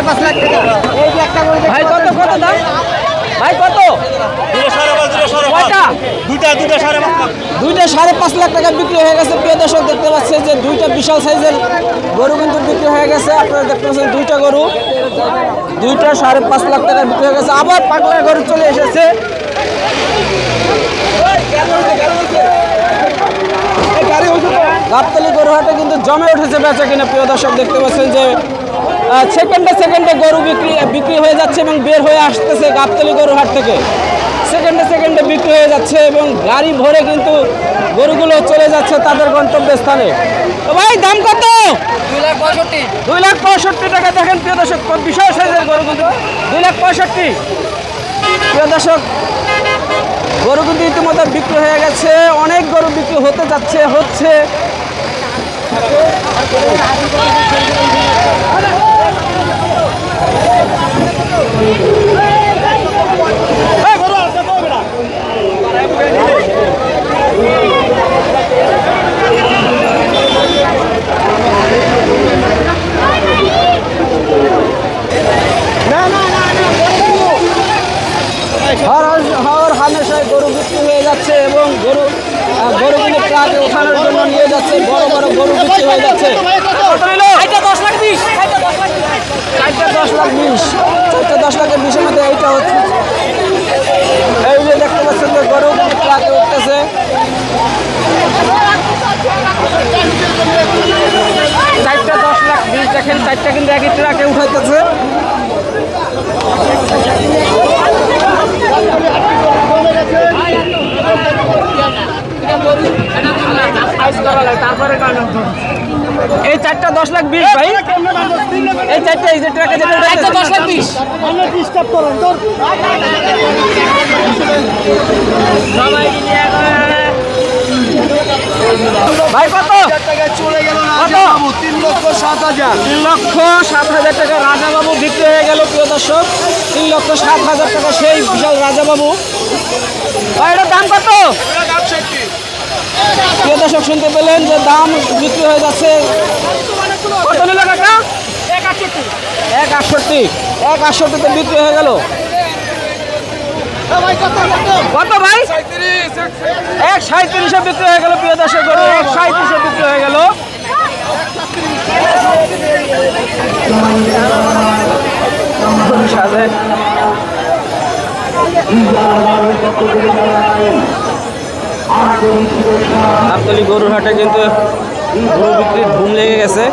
সাড়ে পাঁচ লাখ টাকা। এই যে একটা গরু ভাই কত কত দাম? ভাই কত? দুইটা সাড়ে পাঁচ লাখ। দুইটা সাড়ে পাঁচ লাখ টাকা বিক্রি হয়ে গেছে। প্রিয় দর্শক দেখতে পাচ্ছেন যে দুইটা বিশাল সাইজের গরু কিন্তু বিক্রি হয়ে গেছে। আপনারা দেখতে পাচ্ছেন দুইটা গরু। দুইটা সাড়ে পাঁচ লাখ টাকা বিক্রি হয়ে গেছে। আবার পাগলা গরু চলে এসেছে। গাবতলি গরুহাটে কিন্তু জমে উঠেছে বেচা কিনা। প্রিয় দর্শক দেখতে পাচ্ছেন যে সেকেন্ডে সেকেন্ডে গরু বিক্রি বিক্রি হয়ে যাচ্ছে এবং বের হয়ে আসতেছে গাবতলি গরুহাট থেকে। সেকেন্ডে সেকেন্ডে বিক্রি হয়ে যাচ্ছে এবং গাড়ি ভরে কিন্তু গরুগুলো চলে যাচ্ছে তাদের গন্তব্যস্থানে। তো ভাই দাম কত? দুই লাখ পঁয়ষট্টি। দুই লাখ পঁয়ষট্টি টাকা দেখেন প্রিয় দর্শক বিশাল সাইজের গরু কিন্তু। দুই লাখ পঁয়ষট্টি। প্রিয় দর্শক গরু কিন্তু ইতিমধ্যে বিক্রি হয়ে গেছে। অনেক গরু বিক্রি হতে যাচ্ছে হচ্ছে হর হর হামেশায় গরু বিক্রি হয়ে যাচ্ছে এবং গরু আহ, গরু কিন্তু ট্রাকে ওঠানোর জন্য নিয়ে যাচ্ছে। বড় বড় গরু বিক্রি হয়ে যাচ্ছে? দশ লাখ বিশ। চারটা দশ লাখ বিশ। চারটা দশ লাখের বিশের মধ্যে এইটা হচ্ছে। এই যে দেখতে পাচ্ছেন যে গরু ট্রাকে উঠতেছে। চারটা দশ লাখ বিশ দেখেন চারটা কিন্তু একই ট্রাকে উঠাইতেছে। এই চারটা দশ লাখ বিশ ভাই। এই চারটা এই যে ট্রাকে যেটা দশ লাখ বিশ। ভাই কত? তিন লক্ষ সাত হাজার। তিন লক্ষ সাত হাজার টাকা রাজাবাবু বিক্রি হয়ে গেল প্রিয় দর্শক। তিন লক্ষ সাত হাজার টাকা সেই বিশাল রাজাবাবু। ভাই এটার দাম কত? প্রিয় দর্শক, শুনতে পেলেন যে দাম বিক্রি হয়ে যাচ্ছে। কত নিল এক আটষট্টি। এক আটষট্টিতে বিক্রি হয়ে গেল। কত ভাই? এক সাঁত্রিশে বিক্রি হয়ে গেল, প্রিয় দর্শক এক সাঁত্রিশে বিক্রি হয়ে গেল। সাথে। গাবতলি গরুর হাটে কিন্তু গরু বিক্রির ধুম লেগে গেছে।